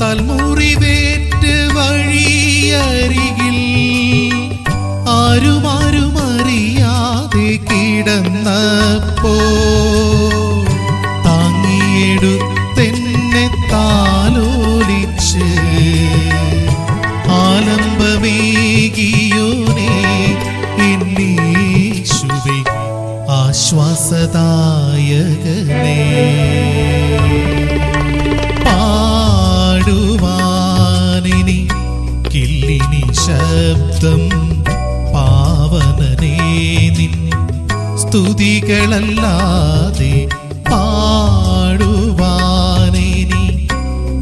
പാപത്താൽ മുറിവേറ്റ് വഴിയരികിൽ ആരുമാരും അറിയാതെ കിടന്നപ്പോ താങ്ങിയെടുത്തെന്നെ താലോലിച്ച് ആലംബമേകിയോനെ എന്നീശുവേ ആശ്വാസദായകനേ. ശബ്ദം പാവനനേ നിൻ സ്തുതികളല്ലാതെ പാടുവാനേനി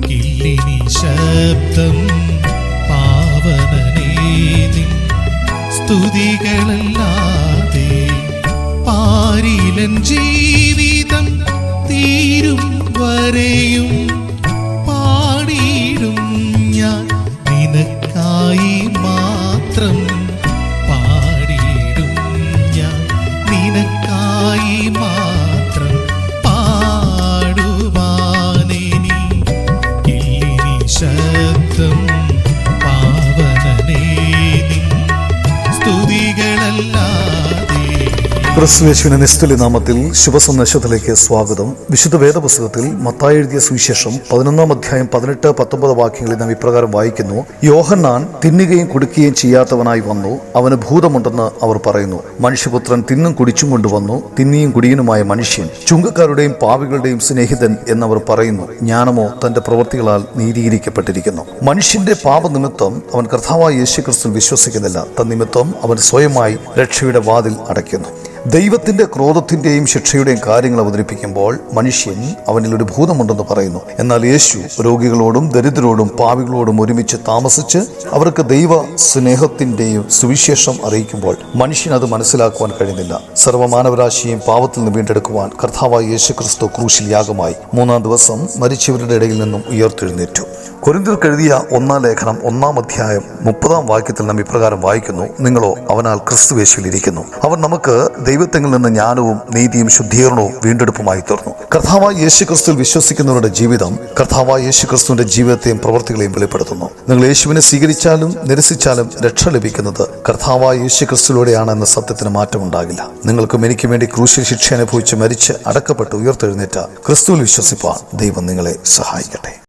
കില്ലിനി ശബ്ദം പാവനനേ നിൻ സ്തുതികളല്ലാതെ പാരിലൻ ജീവിതം ക്രിസ്തുവേശുവിന്റെ നിസ്തുല്യ നാമത്തിൽ ശുഭസന്ദേശത്തിലേക്ക് സ്വാഗതം. വിശുദ്ധ വേദപുസ്തകത്തിൽ മത്തായി എഴുതിയ സുവിശേഷം പതിനൊന്നാം അധ്യായം പതിനെട്ട് പത്തൊമ്പത് വാക്യങ്ങളിൽ നാം ഇപ്രകാരം വായിക്കുന്നു. യോഹന്നാൻ തിന്നുകയും കുടിക്കുകയും ചെയ്യാത്തവനായി വന്നു. അവന് ഭൂതമുണ്ടെന്ന് അവർ പറയുന്നു. മനുഷ്യപുത്രൻ തിന്നും കുടിച്ചും കൊണ്ടുവന്നു. തിന്നിയും കുടിയനുമായ മനുഷ്യൻ ചുങ്കക്കാരുടെയും പാവികളുടെയും സ്നേഹിതൻ എന്നവർ പറയുന്നു ജ്ഞാനമോ തന്റെ പ്രവൃത്തികളാൽ നീതീകരിക്കപ്പെട്ടിരിക്കുന്നു. മനുഷ്യന്റെ പാപനിമിത്തം അവൻ കർത്താവായ യേശു ക്രിസ്തു വിശ്വസിക്കുന്നില്ല. തന്നിമിത്തം അവൻ സ്വയമായി രക്ഷയുടെ വാതിൽ അടയ്ക്കുന്നു. ദൈവത്തിന്റെ ക്രോധത്തിന്റെയും ശിക്ഷയുടെയും കാര്യങ്ങൾ അവതരിപ്പിക്കുമ്പോൾ മനുഷ്യൻ അവനിൽ ഒരു ഭൂതമുണ്ടെന്ന് പറയുന്നു. എന്നാൽ യേശു രോഗികളോടും ദരിദ്രരോടും പാവികളോടും ഒരുമിച്ച് താമസിച്ച് അവർക്ക് ദൈവ സ്നേഹത്തിന്റെയും സുവിശേഷം അറിയിക്കുമ്പോൾ മനുഷ്യൻ അത് മനസ്സിലാക്കുവാൻ കഴിയുന്നില്ല സർവമാനവരാശിയും പാവത്തിൽ നിന്ന് വീണ്ടെടുക്കുവാൻ കർത്താവായ യേശു ക്രിസ്തു ക്രൂശിൽ യാഗമായി മൂന്നാം ദിവസം മരിച്ചവരുടെ ഇടയിൽ നിന്നും ഉയർത്തെഴുന്നേറ്റു. കൊരിന്തിർക്ക് കഴുതിയ ഒന്നാം ലേഖനം ഒന്നാം അധ്യായം മുപ്പതാം വാക്യത്തിൽ നാം ഇപ്രകാരം വായിക്കുന്നു. നിങ്ങളോ അവനാൽ ക്രിസ്തുവേശുവിൽ ഇരിക്കുന്നു അവൻ നമുക്ക് ദൈവത്തെങ്കിൽ നിന്ന് ജ്ഞാനവും നീതിയും ശുദ്ധീകരണവും വീണ്ടെടുപ്പുമായി തീർന്നു. കർത്താവായ യേശു ക്രിസ്തുവിൽ വിശ്വസിക്കുന്നവരുടെ ജീവിതം കർത്താവായ യേശു ക്രിസ്തുവിന്റെ ജീവിതത്തെയും പ്രവൃത്തികളെയും വെളിപ്പെടുത്തുന്നു. നിങ്ങൾ യേശുവിനെ സ്വീകരിച്ചാലും നിരസിച്ചാലും രക്ഷ ലഭിക്കുന്നത് കർത്താവായ യേശു ക്രിസ്തുവിലൂടെയാണ് എന്ന സത്യത്തിന് മാറ്റമുണ്ടാകില്ല. നിങ്ങൾക്കും എനിക്ക് വേണ്ടി ക്രൂശിൽ ശിക്ഷ അനുഭവിച്ച് മരിച്ച് അടക്കപ്പെട്ട് ഉയർത്തെഴുന്നേറ്റ ക്രിസ്തുവിൽ വിശ്വസിപ്പാൻ ദൈവം നിങ്ങളെ സഹായിക്കട്ടെ.